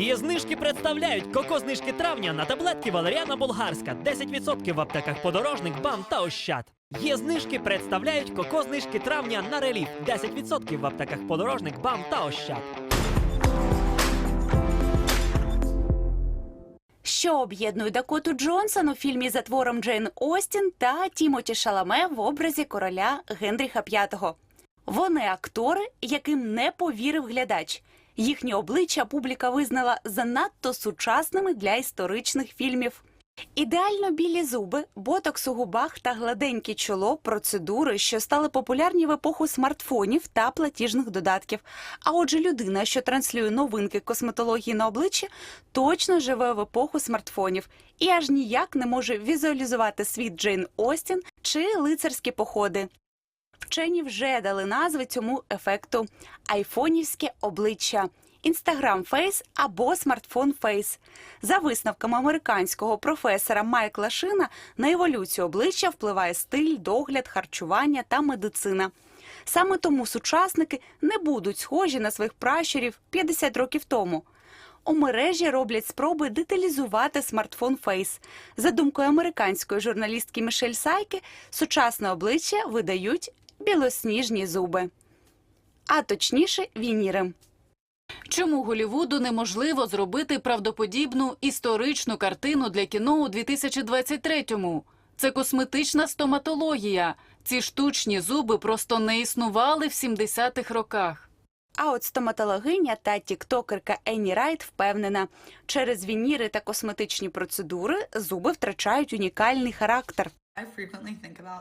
Її знижки представляють коко-знижки травня на таблетки Валеріана Болгарська. 10% в аптеках подорожник, бам та ощад. Є знижки представляють коко-знижки травня на реліф. 10% в аптеках подорожник, бам та ощад. Що об'єднує Дакоту Джонсон у фільмі за твором Джейн Остін та Тімоті Шаламе в образі короля Генріха V? Вони актори, яким не повірив глядач. Їхні обличчя публіка визнала занадто сучасними для історичних фільмів. Ідеально білі зуби, ботокс у губах та гладеньке чоло процедури, що стали популярні в епоху смартфонів та платіжних додатків. А отже, людина, що транслює новинки косметології на обличчі, точно живе в епоху смартфонів і аж ніяк не може візуалізувати світ Джейн Остін чи лицарські походи. Вчені вже дали назви цьому ефекту айфонівське обличчя. Інстаграм Фейс або смартфон Фейс. За висновками американського професора Майкла Шина, на еволюцію обличчя впливає стиль, догляд, харчування та медицина. Саме тому сучасники не будуть схожі на своїх пращурів 50 років тому. У мережі роблять спроби деталізувати смартфон Фейс. За думкою американської журналістки Мішель Сайки, сучасне обличчя видають білосніжні зуби, а точніше вініри. Чому Голівуду неможливо зробити правдоподібну історичну картину для кіно у 2023-му? Це косметична стоматологія. Ці штучні зуби просто не існували в 70-х роках. А от стоматологиня та тіктокерка Енні Райт впевнена, через вініри та косметичні процедури зуби втрачають унікальний характер.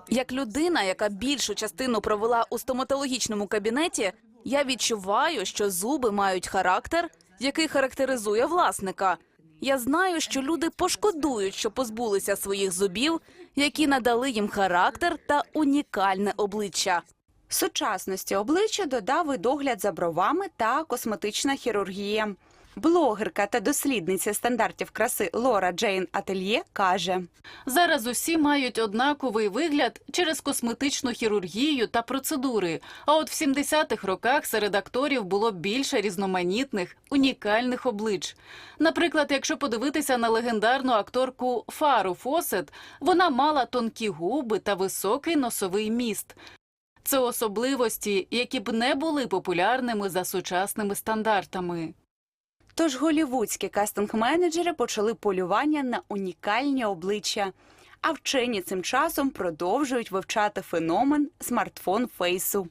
Як людина, яка більшу частину провела у стоматологічному кабінеті, я відчуваю, що зуби мають характер, який характеризує власника. Я знаю, що люди пошкодують, що позбулися своїх зубів, які надали їм характер та унікальне обличчя. Сучасності обличчя додав і догляд за бровами та косметична хірургія. Блогерка та дослідниця стандартів краси Лора Джейн Ательє каже: Зараз усі мають однаковий вигляд через косметичну хірургію та процедури. А от в 70-х роках серед акторів було більше різноманітних, унікальних облич. Наприклад, якщо подивитися на легендарну акторку Фару Фосет, вона мала тонкі губи та високий носовий міст. Це особливості, які б не були популярними за сучасними стандартами. Тож голівудські кастинг-менеджери почали полювання на унікальні обличчя. А вчені цим часом продовжують вивчати феномен смартфон фейсу.